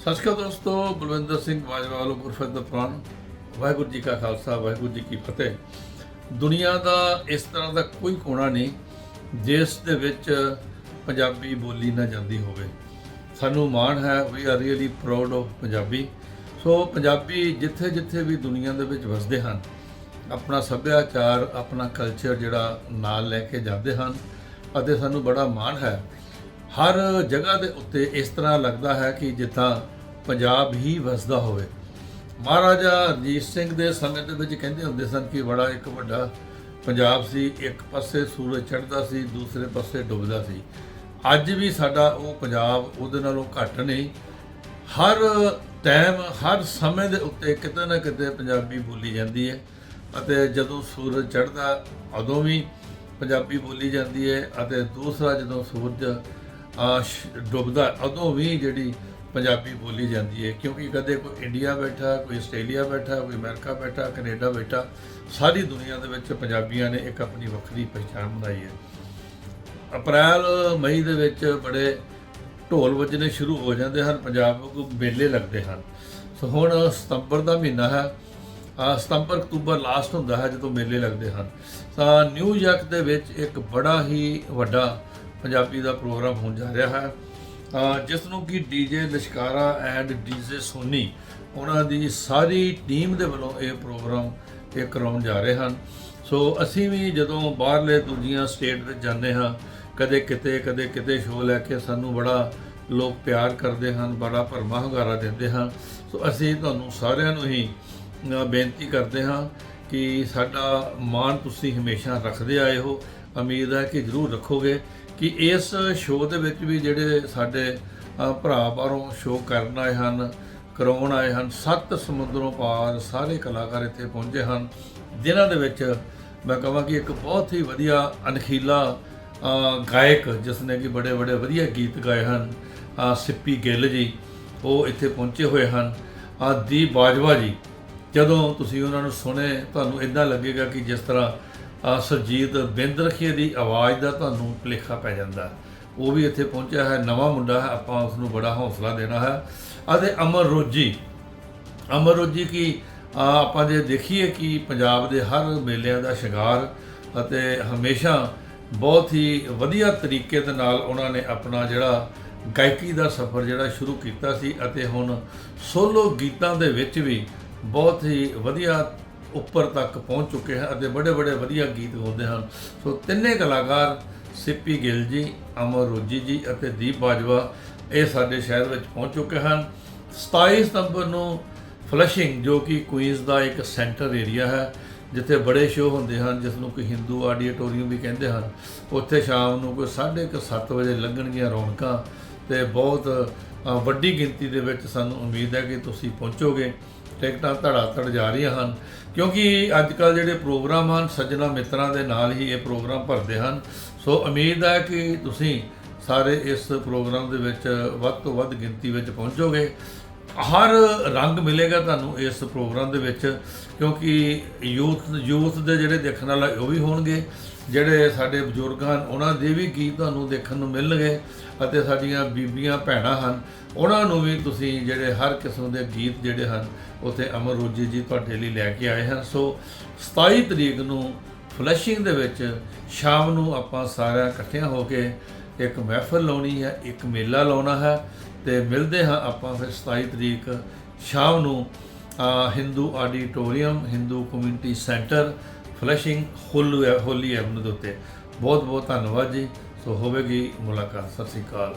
ਸਤਿ ਸ਼੍ਰੀ ਅਕਾਲ ਦੋਸਤੋ, ਬਲਵਿੰਦਰ ਸਿੰਘ ਬਾਜਵਾ ਵੱਲੋਂ ਗੁਰਫਤ ਦਾ ਪ੍ਰਾਨ ਵਾਹਿਗੁਰੂ ਜੀ ਕਾ ਖਾਲਸਾ, ਵਾਹਿਗੁਰੂ ਜੀ ਕੀ ਫਤਿਹ। ਦੁਨੀਆ ਦਾ ਇਸ ਤਰ੍ਹਾਂ ਦਾ ਕੋਈ ਕੋਣਾ ਨਹੀਂ, ਜਿਸ ਦੇ ਵਿੱਚ ਪੰਜਾਬੀ ਬੋਲੀ ਨਾ ਜਾਂਦੀ ਹੋਵੇ। ਸਾਨੂੰ ਮਾਣ ਹੈ we are really proud of Punjabi. So Punjabi ਜਿੱਥੇ ਜਿੱਥੇ ਵੀ ਦੁਨੀਆ ਦੇ ਵਿੱਚ ਵਸਦੇ ਹਨ, ਆਪਣਾ ਸੱਭਿਆਚਾਰ, ਆਪਣਾ ਕਲਚਰ ਜਿਹੜਾ ਨਾਲ ਲੈ ਕੇ ਜਾਂਦੇ ਹਨ, ਅਤੇ ਸਾਨੂੰ ਬੜਾ ਮਾਣ ਹੈ ਹਰ ਜਗ੍ਹਾ ਦੇ ਉੱਤੇ ਇਸ ਤਰ੍ਹਾਂ ਲੱਗਦਾ ਹੈ ਕਿ ਜਿੱਥਾਂ ਪੰਜਾਬ ਹੀ ਵਸਦਾ ਹੋਵੇ। ਮਹਾਰਾਜਾ ਰਣਜੀਤ ਸਿੰਘ ਦੇ ਸਮੇਂ ਦੇ ਵਿੱਚ ਕਹਿੰਦੇ ਹੁੰਦੇ ਸਨ ਕਿ ਬੜਾ ਇੱਕ ਵੱਡਾ ਪੰਜਾਬ ਸੀ, ਇੱਕ ਪਾਸੇ ਸੂਰਜ ਚੜ੍ਹਦਾ ਸੀ, ਦੂਸਰੇ ਪਾਸੇ ਡੁੱਬਦਾ ਸੀ। ਅੱਜ ਵੀ ਸਾਡਾ ਉਹ ਪੰਜਾਬ ਉਹਦੇ ਨਾਲੋਂ ਘੱਟ ਨਹੀਂ। ਹਰ ਟਾਈਮ, ਹਰ ਸਮੇਂ ਦੇ ਉੱਤੇ ਕਿਤੇ ਨਾ ਕਿਤੇ ਪੰਜਾਬੀ ਬੋਲੀ ਜਾਂਦੀ ਹੈ ਅਤੇ ਜਦੋਂ ਸੂਰਜ ਚੜ੍ਹਦਾ, ਉਦੋਂ ਵੀ ਪੰਜਾਬੀ ਬੋਲੀ ਜਾਂਦੀ ਹੈ ਅਤੇ ਦੂਸਰਾ ਜਦੋਂ ਸੂਰਜ ਡੁੱਬਦਾ ਉਦੋਂ ਵੀ ਜਿਹੜੀ ਪੰਜਾਬੀ ਬੋਲੀ ਜਾਂਦੀ ਹੈ, ਕਿਉਂਕਿ ਕਦੇ ਕੋਈ ਇੰਡੀਆ ਬੈਠਾ, ਕੋਈ ਆਸਟ੍ਰੇਲੀਆ ਬੈਠਾ, ਕੋਈ ਅਮਰੀਕਾ ਬੈਠਾ, ਕੈਨੇਡਾ ਬੈਠਾ, ਸਾਰੀ ਦੁਨੀਆ ਦੇ ਵਿੱਚ ਪੰਜਾਬੀਆਂ ਨੇ ਇੱਕ ਆਪਣੀ ਵੱਖਰੀ ਪਛਾਣ ਬਣਾਈ ਹੈ। ਅਪ੍ਰੈਲ, ਮਈ ਦੇ ਵਿੱਚ ਬੜੇ ਢੋਲ ਵੱਜਣੇ ਸ਼ੁਰੂ ਹੋ ਜਾਂਦੇ ਹਨ, ਪੰਜਾਬ ਨੂੰ ਮੇਲੇ ਲੱਗਦੇ ਹਨ। ਸੋ ਹੁਣ ਸਤੰਬਰ ਦਾ ਮਹੀਨਾ ਹੈ। ਆ ਸਤੰਬਰ, ਅਕਤੂਬਰ ਲਾਸਟ ਹੁੰਦਾ ਹੈ ਜਦੋਂ ਮੇਲੇ ਲੱਗਦੇ ਹਨ। ਤਾਂ ਨਿਊਯਾਰਕ ਦੇ ਵਿੱਚ ਇੱਕ ਬੜਾ ਹੀ ਵੱਡਾ ਪੰਜਾਬੀ ਦਾ ਪ੍ਰੋਗਰਾਮ ਹੋਣ ਜਾ ਰਿਹਾ ਹੈ। ਜਿਸ ਨੂੰ ਕਿ DJ Lashkara and DJ Soni ਉਹਨਾਂ ਦੀ ਸਾਰੀ ਟੀਮ ਦੇ ਵੱਲੋਂ ਇਹ ਪ੍ਰੋਗਰਾਮ ਇਹ ਕਰਾਉਣ ਜਾ ਰਹੇ ਹਨ। ਸੋ ਅਸੀਂ ਵੀ ਜਦੋਂ ਬਾਹਰਲੇ ਦੂਜੀਆਂ ਸਟੇਟ ਵਿੱਚ ਜਾਂਦੇ ਹਾਂ, ਕਦੇ ਕਿਤੇ ਕਦੇ ਕਿਤੇ ਸ਼ੋਅ ਲੈ ਕੇ ਸਾਨੂੰ ਬੜਾ ਲੋਕ ਪਿਆਰ ਕਰਦੇ ਹਨ, ਬੜਾ ਭਰਮਾ ਹੁੰਗਾਰਾ ਦਿੰਦੇ ਹਨ। ਸੋ ਅਸੀਂ ਤੁਹਾਨੂੰ ਸਾਰਿਆਂ ਨੂੰ ਹੀ ਬੇਨਤੀ ਕਰਦੇ ਹਾਂ ਕਿ ਸਾਡਾ ਮਾਣ ਤੁਸੀਂ ਹਮੇਸ਼ਾ ਰੱਖਦੇ ਆਏ ਹੋ। ਉਮੀਦ ਹੈ ਕਿ ਜ਼ਰੂਰ ਰੱਖੋਗੇ। ਕਿ ਇਸ ਸ਼ੋਅ ਦੇ ਵਿੱਚ ਵੀ ਜਿਹੜੇ ਸਾਡੇ ਭਰਾ ਬਾਹਰੋਂ ਸ਼ੋਅ ਕਰਨ ਆਏ ਹਨ, ਕਰਾਉਣ ਆਏ ਹਨ, ਸੱਤ ਸਮੁੰਦਰੋਂ ਪਾਰ ਸਾਰੇ ਕਲਾਕਾਰ ਇੱਥੇ ਪਹੁੰਚੇ ਹਨ, ਜਿਨ੍ਹਾਂ ਦੇ ਵਿੱਚ ਮੈਂ ਕਹਾਂ ਕਿ ਇੱਕ ਬਹੁਤ ਹੀ ਵਧੀਆ ਅਣਖੀਲਾ ਗਾਇਕ ਜਿਸ ਨੇ ਕਿ ਬੜੇ ਬੜੇ ਵਧੀਆ ਗੀਤ ਗਾਏ ਹਨ ਸਿੱਪੀ ਗਿੱਲ ਜੀ, ਉਹ ਇੱਥੇ ਪਹੁੰਚੇ ਹੋਏ ਹਨ। ਆ ਬਾਜਵਾ ਜੀ, ਜਦੋਂ ਤੁਸੀਂ ਉਹਨਾਂ ਨੂੰ ਸੁਣੇ, ਤੁਹਾਨੂੰ ਇਦਾਂ ਲੱਗੇਗਾ ਕਿ ਜਿਸ ਤਰ੍ਹਾਂ ਸੁਰਜੀਤ ਬਿੰਦ ਰਖੀਏ ਦੀ ਆਵਾਜ਼ ਦਾ ਤੁਹਾਨੂੰ ਭੁਲੇਖਾ ਪੈ ਜਾਂਦਾ। ਉਹ ਵੀ ਇੱਥੇ ਪਹੁੰਚਿਆ ਹੈ, ਨਵਾਂ ਮੁੰਡਾ ਹੈ, ਆਪਾਂ ਉਸ ਨੂੰ ਬੜਾ ਹੌਸਲਾ ਦੇਣਾ ਹੈ। ਅਤੇ ਅਮਰ ਰੋਜੀ ਅਮਰ ਰੋਜੀ ਕੀ ਆਪਾਂ ਜੇ ਦੇਖੀਏ ਕਿ ਪੰਜਾਬ ਦੇ ਹਰ ਮੇਲਿਆਂ ਦਾ ਸ਼ਿੰਗਾਰ ਅਤੇ ਹਮੇਸ਼ਾ ਬਹੁਤ ਹੀ ਵਧੀਆ ਤਰੀਕੇ ਦੇ ਨਾਲ ਉਹਨਾਂ ਨੇ ਆਪਣਾ ਜਿਹੜਾ ਗਾਇਕੀ ਦਾ ਸਫ਼ਰ ਜਿਹੜਾ ਸ਼ੁਰੂ ਕੀਤਾ ਸੀ ਅਤੇ ਹੁਣ ਸੋਲੋ ਗੀਤਾਂ ਦੇ ਵਿੱਚ ਵੀ ਬਹੁਤ ਹੀ ਵਧੀਆ ਉੱਪਰ ਤੱਕ ਪਹੁੰਚ ਚੁੱਕੇ ਹਨ ਅਤੇ ਬੜੇ ਬੜੇ ਵਧੀਆ ਗੀਤ ਗਾਉਂਦੇ ਹਨ। ਸੋ ਤਿੰਨੇ ਕਲਾਕਾਰ ਸਿੱਪੀ ਗਿੱਲ ਜੀ, ਅਮਰ ਰੋਜੀ ਜੀ ਅਤੇ ਦੀਪ ਬਾਜਵਾ ਇਹ ਸਾਡੇ ਸ਼ਹਿਰ ਵਿੱਚ ਪਹੁੰਚ ਚੁੱਕੇ ਹਨ। 27 ਸਤੰਬਰ ਨੂੰ ਫਲਸ਼ਿੰਗ ਜੋ ਕਿ ਕੁਈਨਜ਼ ਦਾ ਇੱਕ ਸੈਂਟਰ ਏਰੀਆ ਹੈ, ਜਿੱਥੇ ਬੜੇ ਸ਼ੋਅ ਹੁੰਦੇ ਹਨ ਜਿਸ ਨੂੰ ਕਿ ਹਿੰਦੂ ਆਡੀਟੋਰੀਅਮ ਵੀ ਕਹਿੰਦੇ ਹਨ। ਉੱਥੇ ਸ਼ਾਮ ਨੂੰ ਕੋਈ 7:30 ਵਜੇ ਲੱਗਣਗੀਆਂ ਰੌਣਕਾਂ ਤੇ ਬਹੁਤ ਵੱਡੀ ਗਿਣਤੀ ਦੇ ਵਿੱਚ ਸਾਨੂੰ ਉਮੀਦ ਹੈ ਕਿ ਤੁਸੀਂ ਪਹੁੰਚੋਗੇ। ਟਿਕਟਾਂ ਧੜਾ ਧੜ ਜਾ ਰਹੀਆਂ ਹਨ। ਕਿਉਂਕਿ ਅੱਜ ਕੱਲ ਜਿਹੜੇ ਪ੍ਰੋਗਰਾਮ ਹਨ, ਸੱਜਣਾ ਮਿੱਤਰਾਂ ਦੇ ਨਾਲ ਹੀ ਇਹ ਪ੍ਰੋਗਰਾਮ ਭਰਦੇ ਹਨ। ਸੋ ਉਮੀਦ ਹੈ ਕਿ ਤੁਸੀਂ ਸਾਰੇ ਇਸ ਪ੍ਰੋਗਰਾਮ ਦੇ ਵਿੱਚ ਵੱਧ ਤੋਂ ਵੱਧ ਗਿਣਤੀ ਵਿੱਚ ਪਹੁੰਚੋਗੇ। ਹਰ ਰੰਗ ਮਿਲੇਗਾ ਤੁਹਾਨੂੰ ਇਸ ਪ੍ਰੋਗਰਾਮ ਦੇ ਵਿੱਚ, ਕਿਉਂਕਿ ਯੂਥ ਯੂਥ ਦੇ ਜਿਹੜੇ ਦੇਖਣ ਵਾਲਾ ਉਹ ਵੀ ਹੋਣਗੇ। ਜਿਹੜੇ ਸਾਡੇ ਬਜ਼ੁਰਗ ਹਨ, ਉਹਨਾਂ ਦੇ ਵੀ ਗੀਤ ਤੁਹਾਨੂੰ ਦੇਖਣ ਨੂੰ ਮਿਲਣਗੇ ਅਤੇ ਸਾਡੀਆਂ ਬੀਬੀਆਂ ਭੈਣਾਂ ਹਨ, ਉਹਨਾਂ ਨੂੰ ਵੀ ਤੁਸੀਂ ਜਿਹੜੇ ਹਰ ਕਿਸਮ ਦੇ ਗੀਤ ਜਿਹੜੇ ਹਨ, ਉੱਥੇ ਅਮਰ ਰੋਜੀ ਜੀ ਤੁਹਾਡੇ ਲਈ ਲੈ ਕੇ ਆਏ ਹਨ। ਸੋ 27 ਤਰੀਕ ਨੂੰ ਫਲੈਸ਼ਿੰਗ ਦੇ ਵਿੱਚ ਸ਼ਾਮ ਨੂੰ ਆਪਾਂ ਸਾਰਿਆਂ ਇਕੱਠਿਆਂ ਹੋ ਕੇ ਇੱਕ ਮਹਿਫਲ ਲਾਉਣੀ ਹੈ, ਇੱਕ ਮੇਲਾ ਲਾਉਣਾ ਹੈ ਤੇ ਮਿਲਦੇ ਹਾਂ ਆਪਾਂ ਫਿਰ 27 ਤਰੀਕ ਸ਼ਾਮ ਨੂੰ Hindu auditorium, Hindu community centre Flushing Holly Holly Avenue ਦੇ ਉੱਤੇ। ਬਹੁਤ ਬਹੁਤ ਧੰਨਵਾਦ ਜੀ। ਸੋ ਹੋਵੇਗੀ ਮੁਲਾਕਾਤ। ਸਤਿ ਸ੍ਰੀ ਅਕਾਲ।